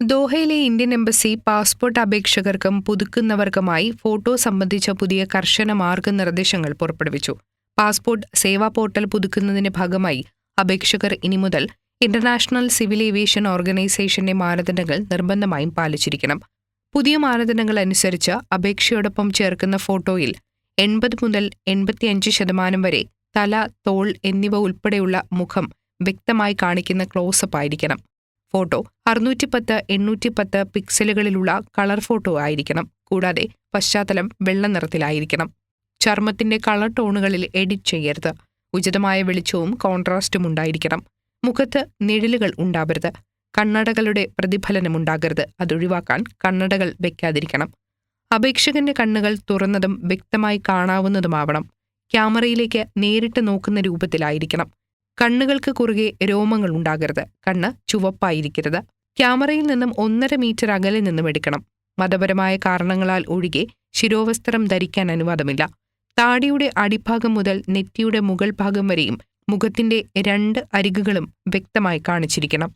ദോഹയിലെ Indian embassy passport അപേക്ഷകർക്കും പുതുക്കുന്നവർക്കുമായി photo സംബന്ധിച്ച പുതിയ കർശന മാർഗനിർദ്ദേശങ്ങൾ പുറപ്പെടുവിച്ചു. പാസ്പോർട്ട് സേവാ പോർട്ടൽ പുതുക്കുന്നതിന്റെ ഭാഗമായി അപേക്ഷകർ ഇനി മുതൽ ഇന്റർനാഷണൽ സിവിൽ ഏവിയേഷൻ ഓർഗനൈസേഷന്റെ മാനദണ്ഡങ്ങൾ നിർബന്ധമായും പാലിച്ചിരിക്കണം. പുതിയ മാനദണ്ഡങ്ങൾ അനുസരിച്ച് അപേക്ഷയോടൊപ്പം ചേർക്കുന്ന ഫോട്ടോയിൽ എൺപത് മുതൽ എൺപത്തിയഞ്ച് ശതമാനം വരെ തല തോൾ എന്നിവ ഉൾപ്പെടെയുള്ള മുഖം വ്യക്തമായി കാണിക്കുന്ന ക്ലോസപ്പ് ആയിരിക്കണം. ഫോട്ടോ. അറുന്നൂറ്റി പത്ത് എണ്ണൂറ്റി പത്ത് പിക്സലുകളിലുള്ള കളർ ഫോട്ടോ ആയിരിക്കണം. കൂടാതെ പശ്ചാത്തലം വെള്ള നിറത്തിലായിരിക്കണം. ചർമ്മത്തിന്റെ കളർ ടോണുകളിൽ എഡിറ്റ് ചെയ്യരുത്. ഉചിതമായ വെളിച്ചവും കോൺട്രാസ്റ്റും ഉണ്ടായിരിക്കണം. മുഖത്ത് നിഴലുകൾ ഉണ്ടാവരുത്. കണ്ണടകളുടെ പ്രതിഫലനം ഉണ്ടാകരുത്. അതൊഴിവാക്കാൻ കണ്ണടകൾ വെക്കാതിരിക്കണം. അപേക്ഷകന്റെ കണ്ണുകൾ തുറന്നതും വ്യക്തമായി കാണാവുന്നതുമാവണം. ക്യാമറയിലേക്ക് നേരിട്ട് നോക്കുന്ന രൂപത്തിലായിരിക്കണം. കണ്ണുകൾക്ക് കുറുകെ രോമങ്ങൾ ഉണ്ടാകരുത്. കണ്ണ് ചുവപ്പായിരിക്കരുത്. ക്യാമറയിൽ നിന്നും ഒന്നര മീറ്റർ അകലെ നിന്നും എടുക്കണം. മതപരമായ കാരണങ്ങളാൽ ഒഴികെ ശിരോവസ്ത്രം ധരിക്കാൻ അനുവാദമില്ല. താടിയുടെ അടിഭാഗം മുതൽ നെറ്റിയുടെ മുകൾ ഭാഗം വരെയും മുഖത്തിന്റെ രണ്ട് അരികുകളും വ്യക്തമായി കാണിച്ചിരിക്കണം.